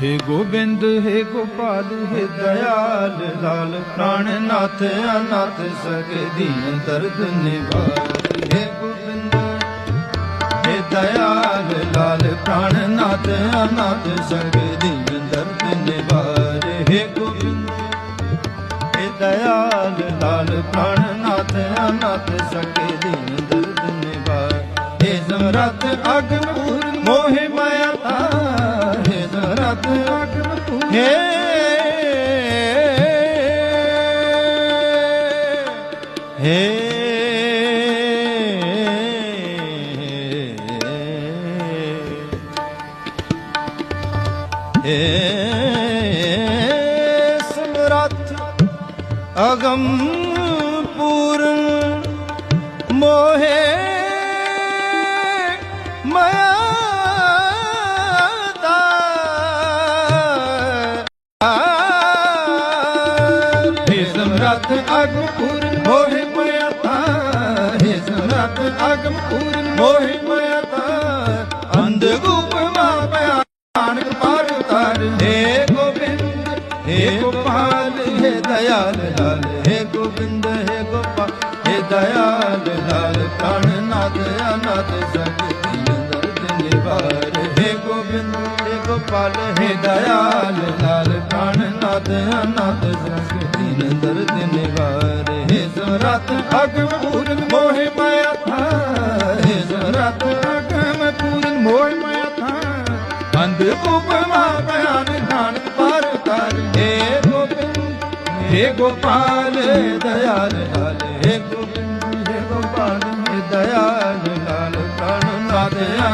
हे गोविंद हे गोपाल हे दयाल लाल प्राणनाथ अनाथ सके दीन दर्द निवार हे गोविंद हे दयाल लाल प्राणनाथ अनाथ सके दीन दर्द निवार हे गोविंद हे दयाल लाल प्राणनाथ अनाथ सके दीन दर्द निवार हे समरथ अग्न पूर्ण मोहि माया ਅਗੰਪੂਰਨ ਮੋਹੇ ਮਾਇਆ ਸੁਨਤ ਅਗਮ ਪੂਰਨ ਮੋਹਿ ਮਾਇਆ ਤਾਹੇ ਸੁਨਤ ਅਗਮ ਮੋਹਿ ਮਾਇਆ ਅੰਧ ਰੂਪ ਮਾ ਪਿਆਨ ਪਾਰ ਉਤਾਰ। ਹੈ ਗੋਬਿੰਦ, ਹੈ ਗੋਪਾਲ, ਹੈ ਦਇਆਲ ਲਾਲ। ਹੈ ਗੋਬਿੰਦ, ਹੈ ਗੋਪਾਲ, ਹੈ ਦਇਆਲ ਲਾਲ। ਕਣ ਨਾਦ, ਅਨੰਦ ਸਗਿ ਅੰਦਰ ਤੇ ਨਿਵਾਰ। ਹੈ ਗੋਬਿੰਦ, ਹੈ ਗੋਪਾਲ, ਹੈ ਦਇਆਲ ਦਰਦ ਨਿਵਾਰੇ। ਜ਼ਰਤ ਅਗਮ ਪੂਰਨ ਮੋਹਿ ਮਾਇਆ ਥਾਏ ਜ਼ਰਤ ਅਗਮ ਪੂਰਨ ਮੋਹਿ ਮਾਇਆ ਥਾਏ ਅੰਧ ਉਪਮਾ ਬਿਆਨ ਨਾਨ ਪਰ ਕਰ। ਹੇ ਗੋਬਿੰਦ, ਹੇ ਗੋਪਾਲ ਦਇਆਲ ਹਾਲ ਹੇ ਗੋਬਿੰਦ, ਹੇ ਗੋਪਾਲ ਦਇਆਲ ਲਾਲ। ਪ੍ਰਾਨ ਨਾਦਿਆ